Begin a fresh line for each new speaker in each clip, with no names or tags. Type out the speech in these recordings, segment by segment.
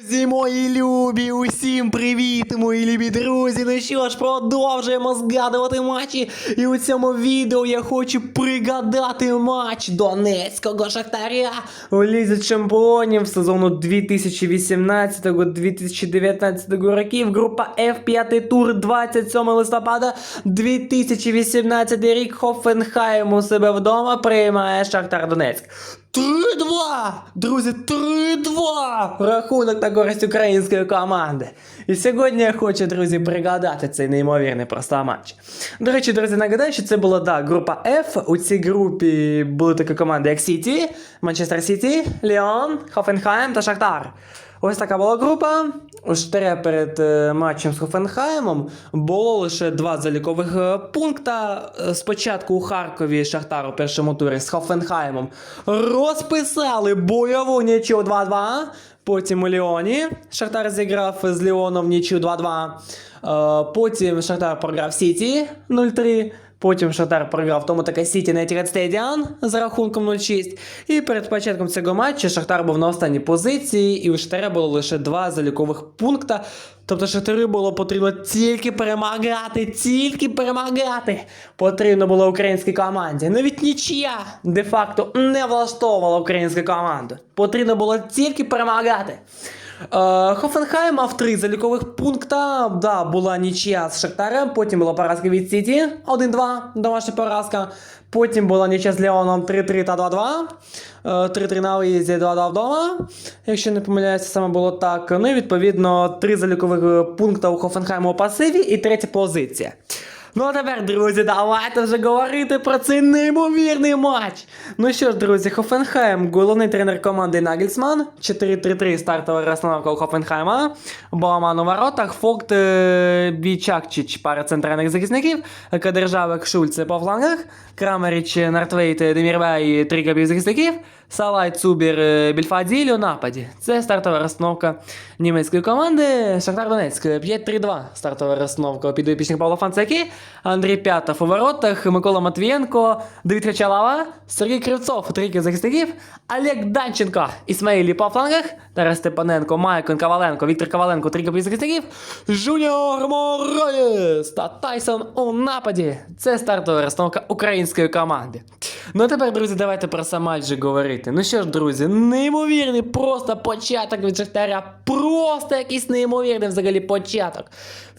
Друзі, мої любі, усім привіт, мої любі друзі. Ну що ж, продовжуємо згадувати матчі. І у цьому відео я хочу пригадати матч Донецького Шахтаря у Лізі Чемпіонів сезону 2018-2019 років. Група F, 5 тур, 27 листопада 2018 рік. Хофенхайм у себе вдома приймає Шахтар Донецьк. 3-2! Друзі, 3-2! Рахунок на користь української команди. І сьогодні я хочу, друзі, пригадати цей неймовірний просто матч. До речі, друзі, нагадаю, що це була да, група F. У цій групі були такі команди, як Сіті, Манчестер Сіті, Ліон, Хофенхайм та Шахтар. Ось така була група. У Штаря перед е, матчем з Хофенхаймом було лише два залікових е, пункта. Е, Спочатку у Харкові Шахтар у першому турі з Хофенхаймом розписали бойову нічю 2-2. Потім у Ліоні Шахтар зіграв з Ліоном нічю 2-2. Е, Потім Шахтар програв Сіті 0-3. Потім Шахтар програв тому таке Сіті на Etihad Stadium за рахунком 0-6. І перед початком цього матчу Шахтар був на останній позиції, і у Шахтаря було лише два залікових пункта. Тобто Шахтарю було потрібно тільки перемагати, тільки перемагати. Потрібно було українській команді. Навіть нічия де-факто не влаштовувала українську команду. Потрібно було тільки перемагати. Е, Хофенхайм мав три залікових пункта. Да, була нічия з Шахтарем, потім була поразка від Сіті 1-2, домашня поразка. Потім була нічия з Леоном 3-3 та 2-2. Е, 3-3 на виїзді, 2-2 вдома. Якщо не помиляюся, саме було так. Ну і відповідно три залікових е, пункта у Хофенхайму у пасиві і третя позиція. Ну а тепер, друзі, давайте вже говорити про цей неймовірний матч. Ну що ж, друзі, Хофенхайм, головний тренер команди Нагельсман. 4-3-3 стартова розстановка у Хофенхайма. Баламан у воротах, Фокт е, Бічакчич, пара центральних захисників, Кадержавик Шульце по флангах, Крамеріч, Нартвейт, Демірбай, три захисників, Салай, Цубір, е, Більфаділь у нападі. Це стартова розстановка німецької команди. Шахтар Донецьк 5-3-2. Стартова розстановка підопічних Павла Фанцаки, Андрій П'ятов у воротах, Микола Матвієнко, Давид Хачалава, Сергій Кривцов, трійки захисників, Олег Данченко, Ісмаїлі по флангах, Тарас Степаненко, Майкон Коваленко, Віктор Коваленко, трійки захисників, Жуніор Мораєс та Тайсон у нападі. Це стартова розстановка української команди. Ну а тепер, друзі, давайте про сам матч же говорити. Ну що ж, друзі, неймовірний просто початок від Шахтаря. Просто якийсь неймовірний взагалі початок.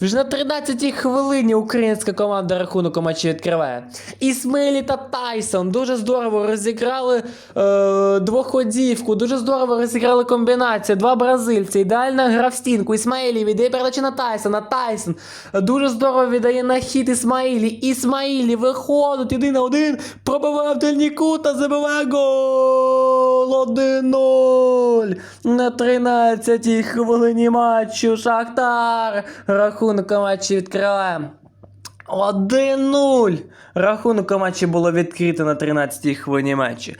Вже на 13-й хвилині українська команда рахунок у матчі відкриває. Ісмейлі та Тайсон дуже здорово розіграли е, двоходівку, дуже здорово розіграли комбінацію. Два бразильці, ідеальна гра в стінку. Ісмаїлі віддає передачу на Тайсона. Тайсон дуже здорово віддає на хід Ісмаїлі. Ісмаїлі виходить один на один, пробиває в дальній кут забиває гол 1-0 на 13-й хвилині матчу. Шахтар рахунок матчі відкриває. 1-0. Рахунок у матчі було відкрито на 13-й хвилині матчу.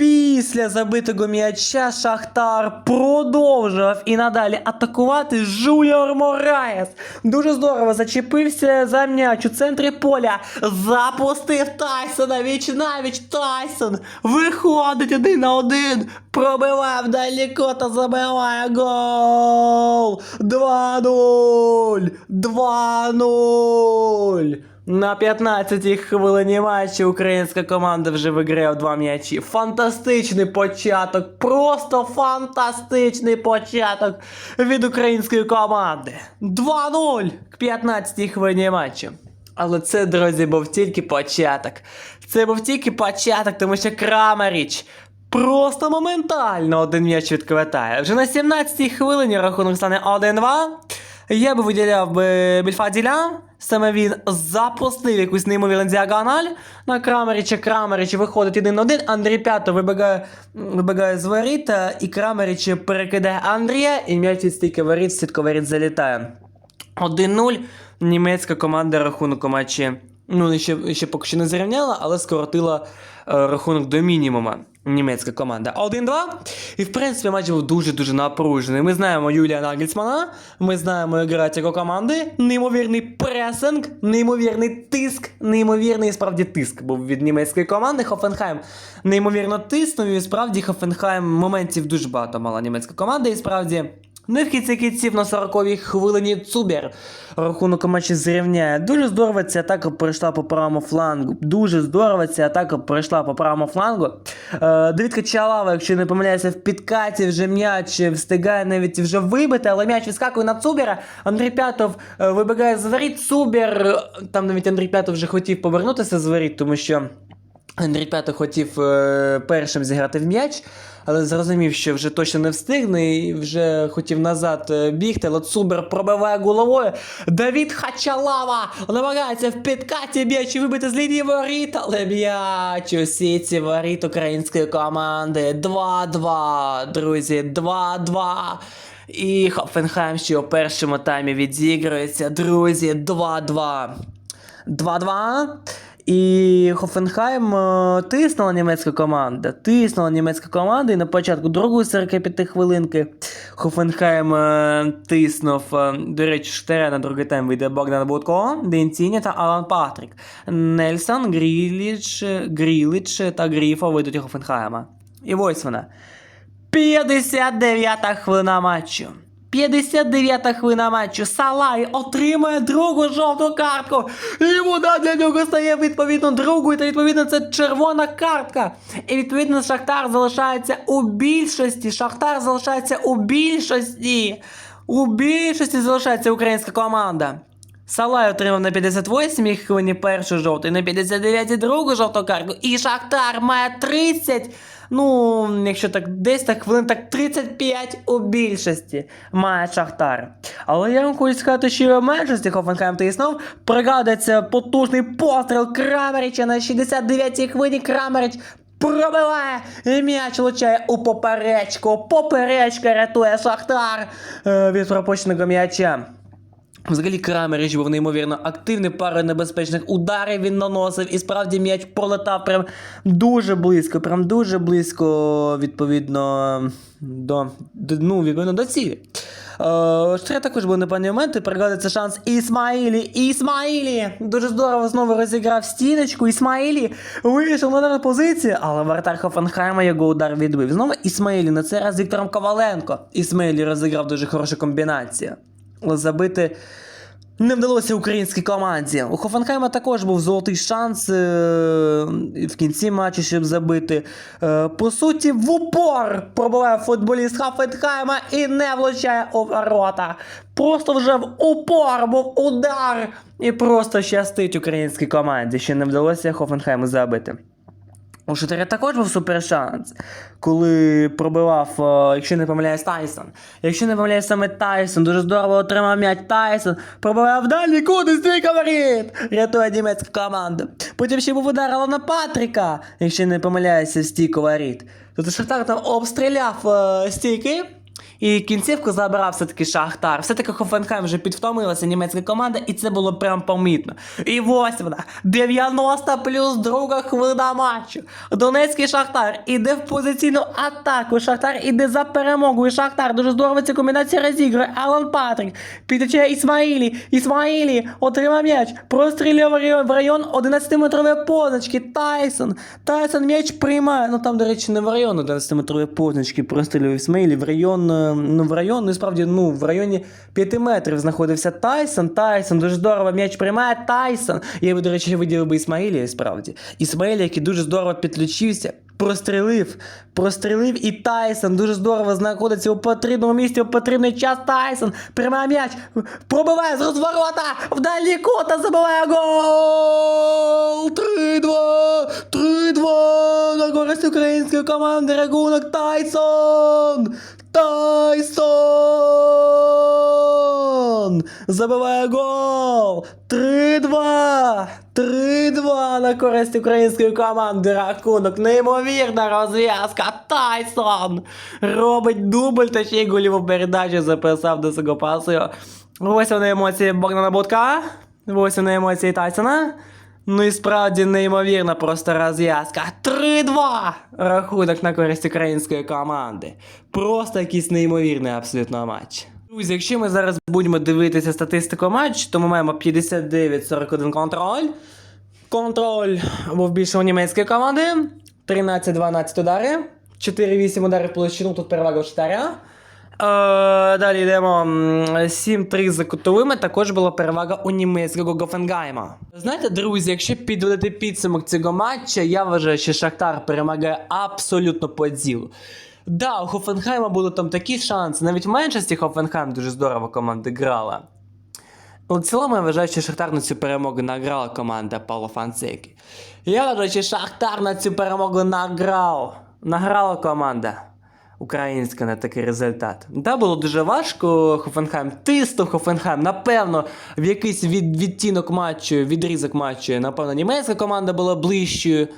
Після забитого м'яча Шахтар продовжував і надалі атакувати Жуніор Мораєс. Дуже здорово зачепився за м'яч у центрі поля. Запустив Тайсона віч навіч Тайсон. Виходить один на один. Пробиває вдалеко та забиває гол. 2-0. 2-0. На 15-й хвилині матчу українська команда вже виграє два м'ячі. Фантастичний початок, просто фантастичний початок від української команди. 2-0 к 15-й хвилині матчу. Але це, друзі, був тільки початок. Це був тільки початок, тому що Крамаріч просто моментально один м'яч відквитає. Вже на 17-й хвилині рахунок стане 1-2. Я би виділяв би Більфаділя. Саме він запустив якусь неймовірну діагональ на Крамеріча. Крамеріч виходить один на один. Андрій П'ято вибігає, вибігає з воріт, е, і Крамеріч перекидає Андрія, і м'яч від стійки воріт, сітко воріт залітає. 1-0. Німецька команда рахунок у матчі. Ну, ще, ще поки що не зрівняла, але скоротила е, рахунок до мінімума. Німецька команда 1-2. І в принципі матч був дуже-дуже напружений. Ми знаємо Юлія Нагельсмана, ми знаємо його команди. Неймовірний пресинг, неймовірний тиск, неймовірний справді тиск був від німецької команди. Хофенхайм неймовірно тиснув. І справді Хофенхайм моментів дуже багато мала німецька команда. І справді Ну і в кінці кінців на 40-й хвилині Цубер рахунок матчі зрівняє. Дуже здорово ця атака пройшла по правому флангу. Дуже здорово ця атака пройшла по правому флангу. Е, Давідка Чалава, якщо не помиляюся, в підкаті вже м'яч встигає навіть вже вибити, але м'яч відскакує на Цубера. Андрій П'ятов е, вибігає з воріт. Цубер, е, там навіть Андрій П'ятов вже хотів повернутися з воріт, тому що. Андрій П'ятий хотів е, першим зіграти в м'яч, але зрозумів, що вже точно не встигне і вже хотів назад е, бігти, але пробиває головою. Давід Хачалава намагається в підкаті м'яч вибити з лінії воріт, але м'яч у сіці воріт української команди. 2-2, друзі, 2-2. І Хофенхайм ще у першому таймі відігрується, друзі, 2-2. 2-2. І Хофенхайм е, тиснула німецька команда. Тиснула німецька команда, і на початку другої 45 хвилинки Хофенхайм е, тиснув. е, До речі, штире на другий тайм вийде Богдан Будко, Денціні та Алан Патрік. Нельсон, Гріліч, Гріліч та Гріфо вийдуть у Хофенхайма. І ось вона. 59-та хвилина матчу. 59-та хвилина матчу. Салай отримує другу жовту картку. І вона для нього стає відповідно другою. Та відповідно це червона картка. І відповідно Шахтар залишається у більшості. Шахтар залишається у більшості. У більшості залишається українська команда. Салай отримав на 58-й хвилині першу жовту, і на 59-й другу жовту картку. І Шахтар має 30. Ну, якщо так десь так хвилин, так 35 у більшості має Шахтар. Але я вам хочу сказати, що і в меншості Хофенхайм тиснув. Пригадується потужний постріл Крамерича на 69-й хвилині Крамерич Пробиває і м'яч влучає у поперечку. Поперечка рятує Шахтар е, від пропущеного м'яча. Взагалі Крамерич був неймовірно активний, пару небезпечних ударів він наносив, і справді м'яч пролетав прям дуже близько, прям дуже близько, відповідно, до, ну, відповідно, до цілі. Е, ще також був непевний момент, і пригадується шанс Ісмаїлі. Ісмаїлі! Дуже здорово знову розіграв стіночку. Ісмаїлі вийшов на позицію, але вратар Хофенхайма його удар відбив. Знову Ісмаїлі, на цей раз Віктором Коваленко. Ісмаїлі розіграв дуже хорошу комбінацію. Забити не вдалося українській команді. У Хофенхайма також був золотий шанс е- в кінці матчу, щоб забити. Е- по суті, в упор пробиває футболіст Хофенхайма і не влучає у ворота. Просто вже в упор був удар. І просто щастить українській команді, що не вдалося Хофенхайму забити. У Шатаря також був супершанс, коли пробивав, е, якщо не помиляюсь, Тайсон. Якщо не помиляюсь саме Тайсон, дуже здорово отримав м'яч Тайсон, пробивав далі куди стійка воріт! Рятує німецьку команду. Потім ще був удар Алана Патріка, якщо не помиляюся, в стійку воріт. Тобто Шахтар там обстріляв е, стійки. І кінцівку забирав все-таки Шахтар. Все-таки Хофенхайм вже підвтомилася німецька команда, і це було прям помітно. І ось вона, 90 плюс друга хвилина матчу. Донецький Шахтар іде в позиційну атаку. Шахтар іде за перемогою. Шахтар дуже здорово цю комбінацію розігрує. Алан Патрик підтече Ісмаїлі. Ісмаїлі отримав м'яч. Прострілює в район- 11-метрової позначки. Тайсон. Тайсон м'яч приймає. Ну там, до речі, не в район 11-метрової позначки прострілює Ісмаїлі. В район, ну в район, ну справді, ну в районі 5 метрів знаходився Тайсон. Тайсон дуже здорово м'яч приймає. Тайсон. Я би, до речі, виділив би Ісмаїлі, справді. Ісмаїлі, який дуже здорово підключився. Прострілив, прострілив і Тайсон дуже здорово знаходиться у потрібному місці, у потрібний час Тайсон. Приймає м'яч, пробиває з розворота, в дальній забиває гол! 3-2! 3-2! На користь української команди рахунок Тайсон! Тайсон! Забиває гол! 3-2! 3-2 на користь української команди рахунок. Неймовірна розв'язка. Тайсон робить дубль та ще й голіву передачу записав до пасу. Ось вони емоції Богдана Будка. Ось вони емоції Тайсона. Ну і справді неймовірна просто розв'язка. 3-2 рахунок на користь української команди. Просто якийсь неймовірний абсолютно матч. Друзі, якщо ми зараз будемо дивитися статистику матчу, то ми маємо 59-41 контроль. Контроль був більше у німецької команди. 13-12 удари. 4-8 ударів площину, тут перевага Штаря. далі йдемо. 7-3 за кутовими. Також була перевага у німецького Гофенгайма. Знаєте, друзі, якщо підводити підсумок цього матча, я вважаю, що Шахтар перемагає абсолютно по ділу. Да, у Хофенхайма були там такі шанси. Навіть в меншості Хофенхайм дуже здорово команда грала. У цілому я вважаю, що Шахтар на цю перемогу награла команда Павла Фансеки. Я вважаю, що Шахтар на цю перемогу награв. Награла команда українська на такий результат. Да, було дуже важко. Хофенхайм тиснув Хофенхайм. Напевно, в якийсь від, відтінок матчу, відрізок матчу, напевно, німецька команда була ближчою.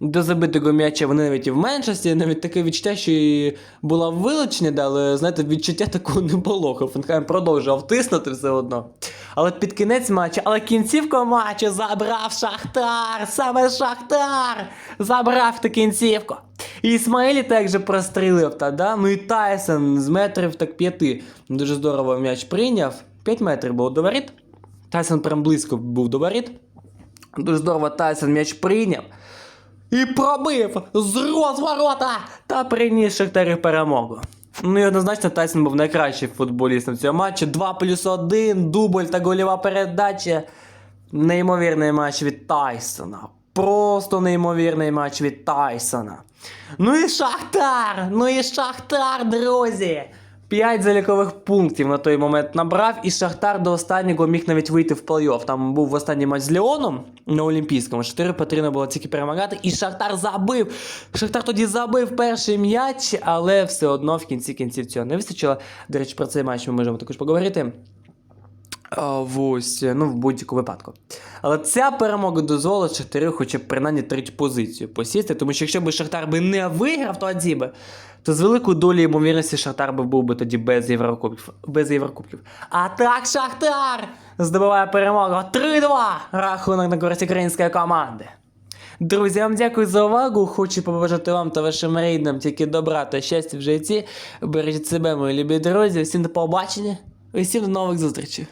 До забитого м'яча вони навіть і в меншості, навіть таке відчуття, що і була вилучення, але знаєте, відчуття такого не було. Хофенхайм продовжував тиснути все одно. Але під кінець матчу, але кінцівку матчу забрав Шахтар! Саме Шахтар! Забрав ту кінцівку. І Ісмаїлі також прострілив та, да? Ну і Тайсон з метрів так п'яти. Дуже здорово м'яч прийняв. 5 метрів було до воріт. Тайсон прям близько був до воріт. Дуже здорово Тайсон м'яч прийняв. І пробив з розворота та приніс Шахтарі перемогу. Ну і однозначно Тайсон був найкращий футболістом цього матчу. 2 плюс 1, дубль та гольова передача. Неймовірний матч від Тайсона. Просто неймовірний матч від Тайсона. Ну і Шахтар! Ну і Шахтар, друзі! 5 залікових пунктів на той момент набрав, і Шахтар до останнього міг навіть вийти в плей-офф. Там був останній матч з Леоном на Олімпійському. 4 потрібно було тільки перемагати, і Шахтар забив. Шахтар тоді забив перший м'яч, але все одно в кінці кінців цього не вистачило. До речі, про цей матч ми можемо також поговорити. Ось, ну, в будь-якому випадку. Але ця перемога дозволить Шахтарю хоча б принаймні третю позицію посісти, тому що якщо б Шахтар би не виграв тоді би, то з великою долею ймовірності Шахтар би був би тоді без Єврокубків. Без Єврокубків. А так Шахтар здобуває перемогу 3-2 рахунок на користь української команди. Друзі, вам дякую за увагу. Хочу побажати вам та вашим рідним тільки добра та щастя в житті. Бережіть себе, мої любі друзі. Всім до побачення і всім до нових зустрічей.